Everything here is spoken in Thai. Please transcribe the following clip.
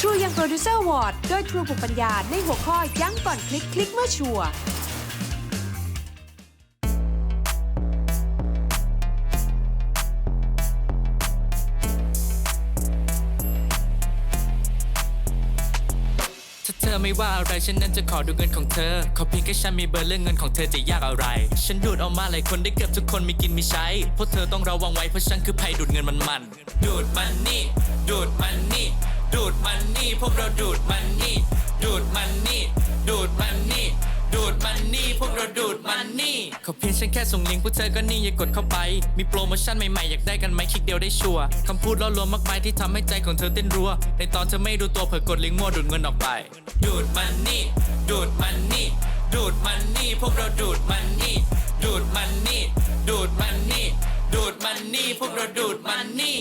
True ยัง Producer Award โดย True บุกปัญญา ในหัวข้อยั้งก่อนคลิกคลิกเมื่อชัวร์ถ้าเธอไม่ว่าอะไรฉันนั้นจะขอดูเงินของเธอ ขอเพียงแค่ฉันมีเบอร์เรื่องเงินของเธอจะยากอะไร ฉันดูดเอามาหลายคนได้เกือบทุกคนมีกินมีใช้เพราะเธอต้องระวังไว้เพราะฉันคือภัยดูดเงินมันมัน ดูดมันนี่ ดูดมันนี่ มันนี่พวกเราดูดมันนี่ ดูดมันนี่ ดูดมันนี่ ดูดมันนี่พวกเราดูดมันนี่ขอเพียงฉันแค่ส่งลิงก์พวกเธอก็นี่อย่ากดเข้าไป มีโปรโมชั่นใหม่ๆ อยากได้กันไหมคลิกเดียวได้ชัวร์คำพูดล่อลวงมากมายที่ทำให้ใจของเธอเต้นรัว ในตอนเธอไม่รู้ตัวเผลอกดลิงก์มั่วดูดเงินออกไป ดูดมันนี่ ดูดมันนี่ ดูดมันนี่พวกเราดูดมันนี่ ดูดมันนี่ ดูดมันนี่ ดูดมันนี่พวกเราดูดมันนี่